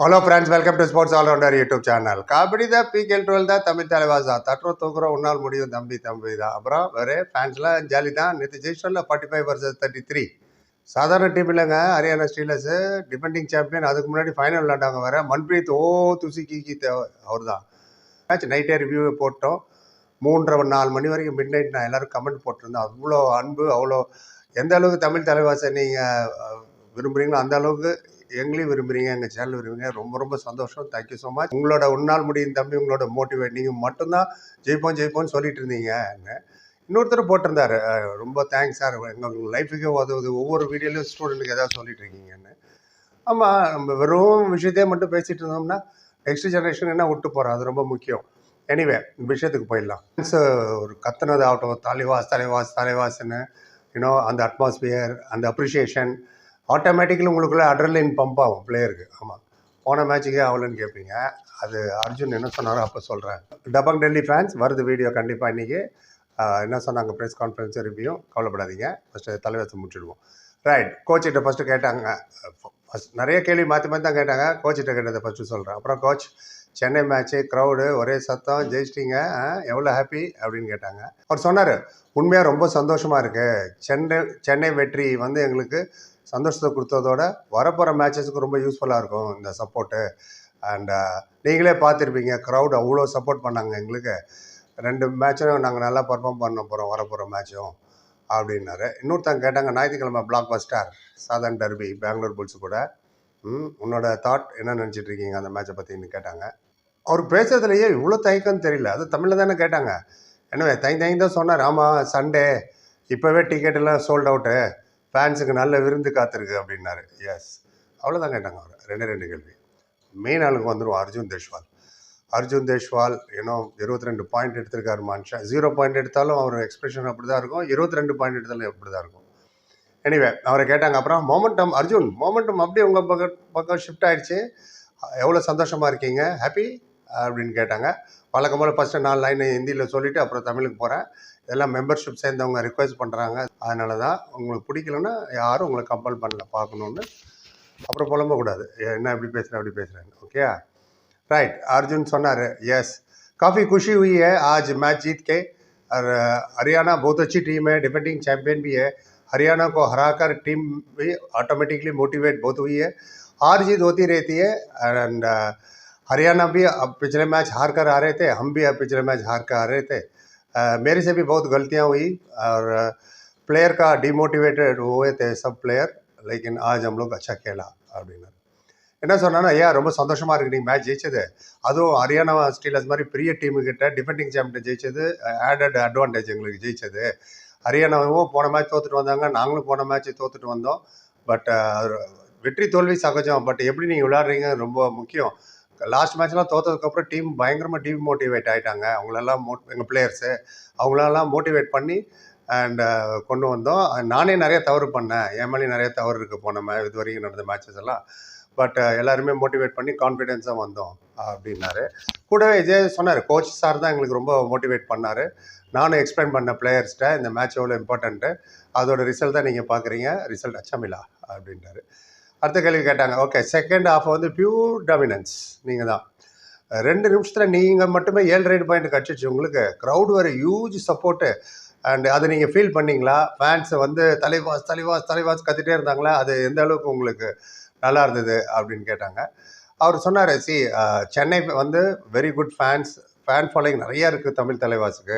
Hello friends welcome to sports all rounder YouTube channel kabaddi தான் PKL twelve தான் தமிழ் தலைவாசா? தான் தட்டுறோம் தூக்குறோம் உன்னால் முடியும் தம்பி தம்பி தான். அப்புறம் வேறு ஃபேன்ஸ்லாம் ஜாலி தான். நேற்று ஜெயிச்சோம்ல forty five versus thirty three சாதாரண டீம் இல்லைங்க ஹரியானா ஸ்டீலர்ஸு டிபெண்டிங் சாம்பியன் அதுக்கு முன்னாடி ஃபைனல் விளாண்டாங்க வேறு. மன்பிரீத் ஓ துசி கீக்கி அவர் தான். மேட்ச் நைட்டே ரிவ்யூ போட்டோம். மூன்றரை நாலு மணி வரைக்கும் மிட் நைட் நான் எல்லோரும் கமெண்ட் போட்டிருந்தேன் அவ்வளோ அன்பு அவ்வளோ எந்த அளவுக்கு தமிழ் தலைவாசை நீங்கள் விரும்புகிறீங்களோ அந்த அளவுக்கு எங்களையும் விரும்புகிறீங்க எங்கள் சேனல் விரும்புகிறீங்க ரொம்ப ரொம்ப சந்தோஷம். தேங்க்யூ ஸோ மச் உங்களோட உன்னால் முடியும் தம்பி உங்களோட மோட்டிவேட் நீங்கள் மட்டும்தான் ஜெயிப்போம் ஜெயிப்போம்னு சொல்லிட்டு இருந்தீங்க. இன்னொருத்தர் போட்டிருந்தாரு. ரொம்ப தேங்க்ஸ் சார் எங்கள் லைஃபுக்கே உதவுது. ஒவ்வொரு வீடியோலையும் ஸ்டூடெண்ட்டுக்கு எதாவது சொல்லிட்டு இருக்கீங்கன்னு. ஆமாம் நம்ம வெறும் விஷயத்தையே மட்டும் பேசிகிட்டு இருந்தோம்னா நெக்ஸ்ட் ஜென்ரேஷன் என்ன விட்டு போகிறோம் அது ரொம்ப முக்கியம். எனிவே விஷயத்துக்கு போயிடலாம். Fans, ஒரு கத்துனது ஆகட்டும். தலைவாஸ் தலைவாஸ் தலைவாஸ்ன்னு யூனோ அந்த அட்மாஸ்பியர் அந்த அப்ரிஷியேஷன் ஆட்டோமேட்டிக்கலி உங்களுக்குள்ள அட்ரலின் பம்ப் ஆகும் பிளேயருக்கு ஆமாம் போன மேட்சுக்கே ஆகலன்னு கேட்பீங்க அது அர்ஜுன் என்ன சொன்னாரோ அப்போ சொல்கிறேன் டபங் டெல்லி ஃபேன்ஸ் வருது வீடியோ கண்டிப்பாக இன்றைக்கி என்ன சொன்னாங்க ப்ரெஸ் கான்ஃபரன்ஸ் ரிவ்யூ கவலைப்படாதீங்க. ஃபஸ்ட்டு தலைவரத்தை முடிச்சிடுவோம். ரைட் கோச்சிட்ட ஃபஸ்ட்டு கேட்டாங்க. ஃபஸ்ட் நிறைய கேள்வி மாற்றி மாற்றி தான் கேட்டாங்க. கோச்சிட்ட கேட்டதை ஃபஸ்ட்டு சொல்கிறேன் அப்புறம் கோச் சென்னை மேட்ச்சு க்ரௌடு ஒரே சத்தம் ஜெயிச்சிட்டிங்க எவ்வளோ ஹாப்பி அப்படின்னு கேட்டாங்க. அவர் சொன்னார் உண்மையாக ரொம்ப சந்தோஷமாக இருக்குது சென்னை சென்னை வெற்றி வந்து எங்களுக்கு சந்தோஷத்தை கொடுத்ததோட வரப்போகிற மேட்சஸுக்கு ரொம்ப யூஸ்ஃபுல்லாக இருக்கும் இந்த சப்போர்ட்டு அண்ட் uh, நீங்களே பார்த்துருப்பீங்க க்ரௌட் அவ்வளோ சப்போர்ட் பண்ணாங்க எங்களுக்கு. ரெண்டு மேட்சும் நாங்கள் நல்லா பர்ஃபார்ம் பண்ண போகிறோம் வரப்போகிற மேட்சும் அப்படின்னாரு. இன்னொருத்தங்க கேட்டாங்க ஞாயிற்றுக்கிழமை blockbuster southern derby Bengaluru Bulls கூட. ம் உன்னோட தாட் என்ன நினச்சிட்ருக்கீங்க அந்த மேட்சை பற்றின்னு கேட்டாங்க. அவர் பேசுறதுலையே இவ்வளோ தயக்கம்னு தெரியல. அது தமிழில் தானே கேட்டாங்க. என்ன தங்கி தங்கி தான் சொன்னார். ஆமாம் சண்டே இப்போவே டிக்கெட் எல்லாம் சோல்ட் அவுட்டு ஃபேன்ஸுக்கு நல்ல விருந்து காத்திருக்கு அப்படின்னாரு. எஸ் அவ்வளோதான் கேட்டாங்க அவர். ரெண்டு ரெண்டு கேள்வி. மெயின் ஆளுக்கு வந்துடும் அர்ஜுன் தேஷ்வால். அர்ஜுன் தேஷ்வால் ஏன்னோ இருபத்தி ரெண்டு பாயிண்ட் எடுத்திருக்காரு மான்ஷா ஜீரோ பாயிண்ட் எடுத்தாலும் அவர் எக்ஸ்பிரஷன் அப்படி தான் இருக்கும். இருபத்தி ரெண்டு பாயிண்ட் எடுத்தாலும் அப்படி தான் இருக்கும். எனிவே அவரை கேட்டாங்க. அப்புறம் மொமெண்டம் அர்ஜுன் மொமெண்டம் அப்படியே உங்கள் பக்கம் பக்கம் ஷிஃப்ட் ஆயிடுச்சு. எவ்வளோ சந்தோஷமாக இருக்கீங்க? ஹாப்பி அப்படின்னு கேட்டாங்க வழக்கம் போல் ஃபஸ்ட்டு நாலு லைன் ஹிந்தியில் சொல்லிவிட்டு அப்புறம் தமிழுக்கு போகிறேன் இதெல்லாம் மெம்பர்ஷிப் சேர்ந்தவங்க ரிக்வெஸ்ட் பண்ணுறாங்க அதனால தான் உங்களுக்கு பிடிக்கலன்னா யாரும் உங்களை கம்பல் பண்ணல பார்க்கணுன்னு அப்புறம் புலம்பக்கூடாது என்ன இப்படி பேசுகிறேன் அப்படி பேசுகிறேன் okay right Arjun Sonar yes काफ़ी खुशी हुई है आज मैच जीत के और हरियाणा बहुत अच्छी टीम है डिफेंडिंग चैंपियन भी है हरियाणा को हराकर टीम भी ऑटोमेटिकली मोटिवेट बहुत हुई है हार जीत होती रहती है एंड हरियाणा भी अब पिछले मैच हार कर आ रहे थे हम भी अब पिछले मैच हार कर आ रहे थे अ, मेरे से भी बहुत गलतियां हुई और प्लेयर का डिमोटिवेटेड हुए थे सब प्लेयर लेकिन आज हम लोग अच्छा खेला அப்படின்னாரு என்ன சொன்னான்னா ஏன் ரொம்ப சந்தோஷமா இருக்கு நீங்கள் மேட்ச் ஜெயிச்சது அதுவும் ஹரியானா ஸ்டீலர்ஸ் மாதிரி பெரிய டீமு கிட்ட டிஃபெண்டிங் சாம்பியன் ஜெயிச்சது ஆடட் அட்வான்டேஜ் எங்களுக்கு ஜெயிச்சது ஹரியானாவும் போன மேட்ச் தோத்துட்டு வந்தாங்க நாங்களும் போன மேட்ச் தோத்துட்டு வந்தோம் பட் வெற்றி தோல்வி சகஜம் பட் எப்படி நீங்கள் விளையாடுறீங்க ரொம்ப முக்கியம் லாஸ்ட் மேட்ச்லாம் தோத்ததுக்கப்புறம் டீம் பயங்கரமாக டிமோட்டிவேட் ஆகிட்டாங்க அவங்களெல்லாம் மோட் எங்கள் பிளேயர்ஸு அவங்களெல்லாம் மோட்டிவேட் பண்ணி அண்ட் கொண்டு வந்தோம். நானே நிறைய தவறு பண்ணேன். என் நிறைய தவறு இருக்குது போன இது வரைக்கும் நடந்த மேட்சஸ் எல்லாம். பட் எல்லாருமே மோட்டிவேட் பண்ணி கான்ஃபிடென்ஸாக வந்தோம் அப்படின்னாரு. கூடவே இதே சொன்னார் கோச் சார் தான் எங்களுக்கு ரொம்ப மோட்டிவேட் பண்ணார். நானும் எக்ஸ்பிளைன் பண்ண பிளேயர்ஸ்கிட்ட இந்த மேட்ச் எவ்வளோ இம்பார்ட்டண்ட்டு அதோட ரிசல்ட் தான் நீங்கள் பார்க்குறீங்க ரிசல்ட் அச்சமிலா அப்படின்றாரு. அடுத்த கேள்வி கேட்டாங்க. ஓகே செகண்ட் ஹாஃப் வந்து பியூர் டாமினன்ஸ் நீங்கள் தான். ரெண்டு நிமிஷத்தில் நீங்கள் மட்டுமே ஏழு ரெண்டு பாயிண்ட் கிடச்சிச்சு உங்களுக்கு. க்ரௌட் வர ஹியூஜ் சப்போர்ட்டு அண்ட் அதை நீங்கள் ஃபீல் பண்ணீங்களா? ஃபேன்ஸை வந்து தலைவாஸ் தலைவாஸ் தலைவாஸ் கத்திட்டே இருந்தாங்களா? அது எந்த அளவுக்கு உங்களுக்கு நல்லா இருந்தது? அப்படின்னு கேட்டாங்க. அவர் சொன்னார் சி சென்னை வந்து very good fans fan following நிறைய இருக்குது தமிழ் தலைவாசுக்கு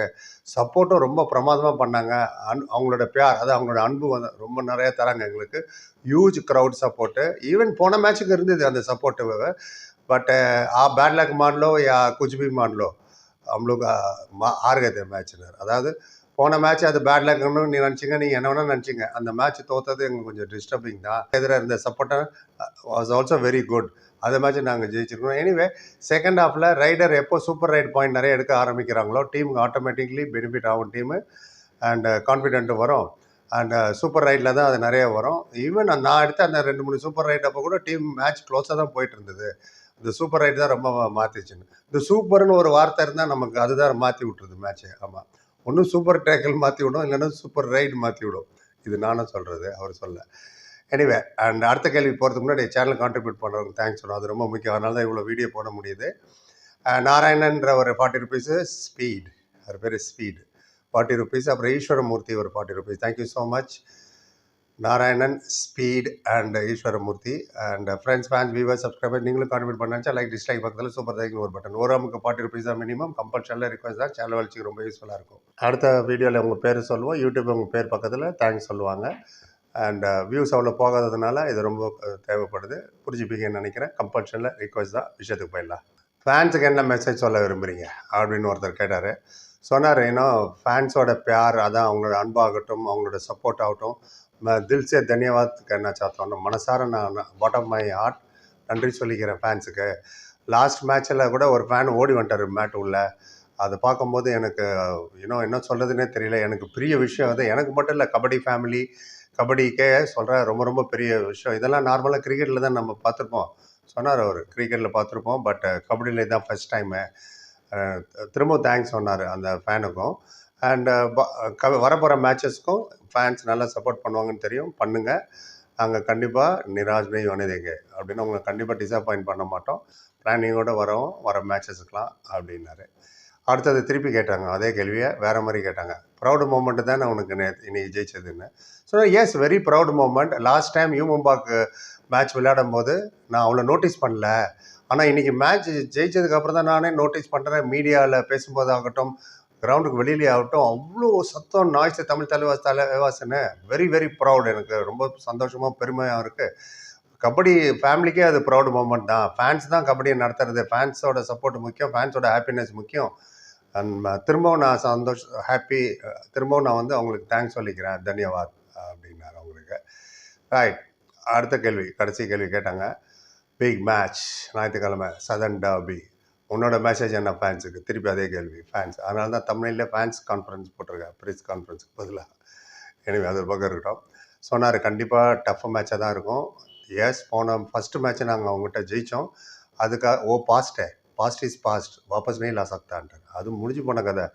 சப்போர்ட்டும் ரொம்ப பிரமாதமாக பண்ணாங்க அன் அவங்களோட பியார் அது அவங்களோட அன்பு வந்து ரொம்ப நிறைய தராங்க எங்களுக்கு ஹியூஜ் க்ரௌட் சப்போர்ட்டு ஈவன் போன மேட்ச்சுக்கு இருந்தது அந்த support but a bad luck मान लो या कुछ भी मान लो हम लोग आ, மா- हार गए थे मैच அதாவது போன மேட்ச் அது பேட் லக்னு நீ நினச்சிங்க நீங்கள் என்ன வேணால் நினச்சிங்க. அந்த மேட்ச் தோத்தது எங்களுக்கு கொஞ்சம் டிஸ்டர்பிங் தான். எதிராக இருந்த supporter was also very good அந்த மேட்ச் நாங்கள் ஜெயிச்சிருக்கோம். எனிவே செகண்ட் ஹாஃபில் ரைடர் எப்போ சூப்பர் ரைட் பாயிண்ட் நிறைய எடுக்க ஆரம்பிக்கிறாங்களோ டீமுக்கு ஆட்டோமேட்டிக்லி பெனிஃபிட் ஆகும் டீமு அண்ட் கான்ஃபிடென்ட்டு வரும். அண்ட் சூப்பர் ரைட்டில் தான் அது நிறைய வரும். ஈவன் நான் எடுத்த அந்த ரெண்டு மூணு சூப்பர் ரைட் அப்போ கூட டீம் மேட்ச் க்ளோஸாக தான் போயிட்டு இருந்தது இந்த சூப்பர் ரைட் தான் ரொம்ப மாற்றிச்சுன்னு இந்த சூப்பர்னு ஒரு வார்த்தை இருந்தால் நமக்கு அதுதான் மாற்றி விட்டுருது மேட்ச்சு ஆமாம் ஒன்றும் சூப்பர் டேக்கிள் மாற்றி விடும் இல்லைன்னா சூப்பர் ரைடு மாற்றி விடும். இது நானும் சொல்கிறது அவர் சொல்ல. எனிவே அண்ட் அடுத்த கேள்வி போகிறதுக்கு முன்னாடி சேனல் கான்ட்ரிபியூட் பண்ணுறவங்க தேங்க்ஸ் சொல்லணும். அது ரொம்ப முக்கியம். அதனால தான் இவ்வளோ வீடியோ போட முடியுது. நாராயணன்ற ஒரு ஃபார்ட்டி ருபீஸு ஸ்பீட் அவர் பேர் ஸ்பீட் ஃபார்ட்டி ருபீஸ் அப்புறம் ஈஸ்வரமூர்த்தி ஒரு forty rupees thank you so much Narayanan speed and Eswaramoorthy and friends fans viewer subscriber நீங்களும் கான்ட்ரிபியூட் பண்ணாச்சா லைக் டிஸ்லைக் பக்கத்தில் சூப்பர் தேங்க்யூ ஒரு பட்டன் ஒரு அமுக்கு ஃபார்ட்டி ருபீஸ் தான் மினிமம் கம்பல்ஷனில் ரிக்வஸ்ட் தான். சேனல் வளர்ச்சிக்கு ரொம்ப யூஸ்ஃபுல்லாக இருக்கும். அடுத்த வீடியோவில் உங்கள் பேர் சொல்லுவோம். யூடியூப் உங்கள் பேர் பக்கத்தில் தேங்க்ஸ் சொல்லுவாங்க. அண்ட் வியூஸ் அவ்வளோ போகாததுனால இது ரொம்ப uh, தேவைப்படுது. புரிஞ்சுப்பீங்கன்னு நினைக்கிறேன். கம்பல்ஷனில் ரிக்வஸ்ட் தான். விஷயத்துக்கு போயிடலாம். ஃபேன்ஸுக்கு என்ன மெசேஜ் சொல்ல விரும்புகிறீங்க அப்படின்னு ஒருத்தர் கேட்டார். சொன்னார் ஏன்னா ஃபேன்ஸோட பியார் அதான் அவங்களோட அன்பாகட்டும் அவங்களோட சப்போர்ட் ஆகட்டும். मैं दिल से धन्यवाद कहना चाहता हूँ மனசார நான் பாட்டம் மை ஹார்ட் நன்றி சொல்லிக்கிறேன் ஃபேன்ஸுக்கு லாஸ்ட் மேட்ச்சில் கூட ஒரு ஃபேன் ஓடி வந்துட்டார் மேட் உள்ள அதை பார்க்கும்போது எனக்கு இன்னும் என்ன சொல்கிறதுனே தெரியல எனக்கு பெரிய விஷயம் அது எனக்கு மட்டும் இல்லை கபடி ஃபேமிலி கபடிக்கே சொல்கிறேன் ரொம்ப ரொம்ப பெரிய விஷயம் இதெல்லாம் நார்மலாக கிரிக்கெட்டில் தான் நம்ம பார்த்துருப்போம் சொன்னார் அவர் கிரிக்கெட்டில் பார்த்துருப்போம் பட் கபடியில் தான் ஃபஸ்ட் டைமு திரும்ப தேங்க்ஸ் சொன்னார் அந்த ஃபேனுக்கும் Uh, அண்டு வரப்போகிற மேட்சஸ்க்கும் ஃபேன்ஸ் நல்லா சப்போர்ட் பண்ணுவாங்கன்னு தெரியும். பண்ணுங்கள் நாங்கள் கண்டிப்பாக நிராஜ்னை வனதேங்க அப்படின்னு உங்களை கண்டிப்பாக டிசப்பாயின்ட் பண்ண மாட்டோம். பிளானிங்கோடு வரோம். வர மேட்சஸுக்கெலாம் அப்படின்னாரு. அடுத்தது திருப்பி கேட்டாங்க. அதே கேள்வியை வேறு மாதிரி கேட்டாங்க. ப்ரௌடு மூமெண்ட் தான் உனக்கு நே இன்னைக்கு ஜெயிச்சதுன்னு. So yes very proud moment last time you மும்பாக்கு match விளையாடும் போது நான் அவ்வளோ நோட்டீஸ் பண்ணல. ஆனால் இன்றைக்கி மேட்ச் ஜெயிச்சதுக்கப்புறம் தான் நானே நோட்டீஸ் பண்ணுறேன் மீடியாவில் பேசும்போது ஆகட்டும் கிரவுண்டுக்கு வெளியிலே ஆகட்டும் அவ்வளோ சத்தம் நாய்ஸ் தமிழ் தலைவாஸ் தலைவாசனு. வெரி வெரி ப்ரௌட் எனக்கு. ரொம்ப சந்தோஷமாக பெருமையாக இருக்குது கபடி ஃபேமிலிக்கே அது ப்ரௌட் மூமெண்ட் தான். ஃபேன்ஸ் தான் கபடியை நடத்துறது. ஃபேன்ஸோட சப்போர்ட் முக்கியம் ஃபேன்ஸோட ஹாப்பினஸ் முக்கியம். அண்ட் திரும்பவும் நான் சந்தோஷ் ஹாப்பி திரும்பவும் நான் வந்து அவங்களுக்கு தேங்க்ஸ் சொல்லிக்கிறேன். தன்யவாத் அப்படின்னாரு அவங்களுக்கு. ரைட் அடுத்த கேள்வி கடைசி கேள்வி கேட்டாங்க. பிக் மேட்ச் ஞாயிற்றுக்கிழமை சதன் டாபி உன்னோட மெசேஜ் என்ன ஃபேன்ஸுக்கு திருப்பி அதே கேள்வி ஃபேன்ஸ் அதனால தான் தமிழில் ஃபேன்ஸ் கான்ஃபரன்ஸ் போட்டிருக்கேன் ப்ரெஸ் கான்ஃபரன்ஸுக்கு பதிலாக எனவே அது ஒரு பக்கம் இருக்கட்டும். சொன்னார் கண்டிப்பாக டஃப் மேட்சாக தான் இருக்கும். எஸ் போன ஃபஸ்ட்டு மேட்ச்சை நாங்கள் அவங்ககிட்ட ஜெயித்தோம் அதுக்காக ஓ பாஸ்ட்டே பாஸ்ட் இஸ் பாஸ்ட் வாபஸ் நெய் லா அது முடிஞ்சு போன கதை.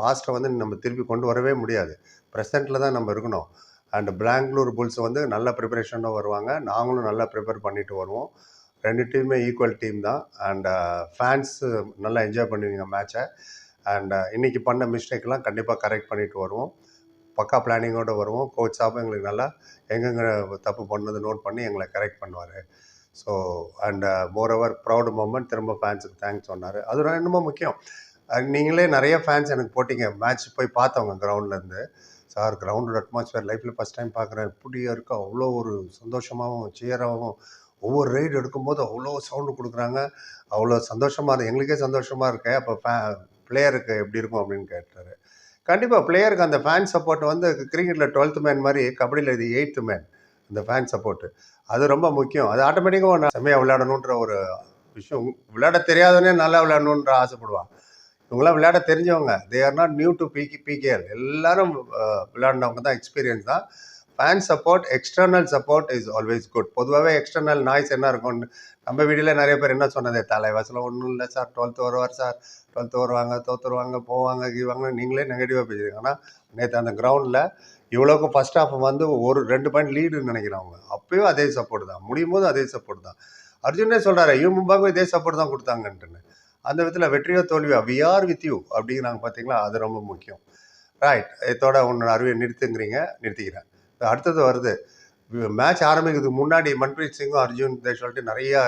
பாஸ்ட்டை வந்து நம்ம திருப்பி கொண்டு வரவே முடியாது. ப்ரெசென்ட்டில் தான் நம்ம இருக்கணும். அண்ட் பெங்களூர் புல்ஸ் வந்து நல்ல ப்ரிப்பரேஷனும் வருவாங்க. நாங்களும் நல்லா ப்ரிப்பேர் பண்ணிட்டு வருவோம். ரெண்டு டீமுமே ஈக்குவல் டீம் தான். அண்ட் ஃபேன்ஸ் uh, நல்லா என்ஜாய் பண்ணுவீங்க மேட்சை அண்ட் uh, இன்னைக்கு பண்ண மிஸ்டேக்லாம் கண்டிப்பாக கரெக்ட் பண்ணிட்டு வருவோம். பக்கா பிளானிங்கோடு வருவோம். கோச் சாப்பும் எங்களுக்கு நல்லா எங்கெங்க தப்பு பண்ணது நோட் பண்ணி எங்களை கரெக்ட் பண்ணுவார். So and moreover proud moment திரும்ப ஃபேன்ஸுக்கு தேங்க்ஸ் சொன்னார். அது ரொம்ப முக்கியம். நீங்களே நிறைய ஃபேன்ஸ் எனக்கு போட்டிங்க. மேட்ச் போய் பார்த்தவங்க கிரவுண்ட்லேருந்து சார் கிரவுண்டோட அட்மாஸ்ஃபியர் லைஃப்பில் ஃபஸ்ட் டைம் பார்க்குறேன். இப்படியே இருக்கா? அவ்வளோ ஒரு சந்தோஷமாகவும் சியராகவும் ஒவ்வொரு ரைடு எடுக்கும்போது அவ்வளோ சவுண்டு கொடுக்குறாங்க. அவ்வளோ சந்தோஷமாக இருக்கு. எங்களுக்கே சந்தோஷமாக இருக்கு. அப்போ ஃபே பிளேயருக்கு எப்படி இருக்கும் அப்படின்னு கேட்டார். கண்டிப்பாக பிளேயருக்கு அந்த ஃபேன் சப்போர்ட் வந்து கிரிக்கெட்டில் டுவெல்த் மேன் மாதிரி கபடியில் இது எயித்து மேன் அந்த ஃபேன் சப்போர்ட்டு அது ரொம்ப முக்கியம். அது ஆட்டோமேட்டிக்காக செம்மையாக விளையாடணுன்ற ஒரு விஷயம். விளையாட தெரியாதவனே நல்லா விளையாடணுன்ற ஆசைப்படுவான். இவங்களாம் விளையாட தெரிஞ்சவங்க. They are not new to PK PKL எல்லாரும் விளையாடினவங்க தான். எக்ஸ்பீரியன்ஸ் தான். Fan support external support is always good பொதுவாகவே எக்ஸ்டர்னல் நாய்ஸ் என்ன இருக்கும் நம்ம வீட்டில் நிறைய பேர் என்ன சொன்னதே? தலைவாசலில் ஒன்றும் இல்லை சார். டுவெல்த்து வருவார் சார். டுவெல்த்து வருவாங்க தோத்துருவாங்க போவாங்க கீவாங்க. நீங்களே நெகட்டிவாக பேசுறீங்க ஆனால் நேற்று அந்த கிரவுண்டில் இவ்வளோக்கு ஃபஸ்ட் ஹாஃப் வந்து ஒரு ரெண்டு பாயிண்ட் லீடுன்னு நினைக்கிறவங்க அப்பயும் அதே சப்போர்ட் தான். முடியும் போது அதே சப்போர்ட் தான். அர்ஜுனே சொல்கிறாரு இவன் மும்பாக்கும் இதே சப்போர்ட் தான் கொடுத்தாங்கன்ட்டுன்னு. அந்த விதத்தில் வெற்றியோ தோல்வியோ வி ஆர் வித் யூ அப்படிங்கிறாங்க பார்த்தீங்களா அது ரொம்ப முக்கியம். ரைட் இதோட உன்னோட அறிவை நிறுத்துங்கிறீங்க நிறுத்திக்கிறேன். அடுத்தது வருது. மேட்ச் ஆரம்பிக்கிறதுக்கு முன்னாடி மன்பிரீத் சிங்கும் அர்ஜுன் தேவ் சொல்லிட்டு நிறைய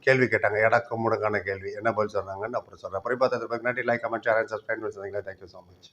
கேள்வி கேட்டாங்க. எடக்கு முடங்கான கேள்வி. என்ன பதில் சொன்னாங்கன்னு அப்புறம் சொல்கிறேன் அப்புறம் பார்த்து நன்றி. Like comment share and subscribe பண்ணி தேங்க்யூ ஸோ மச்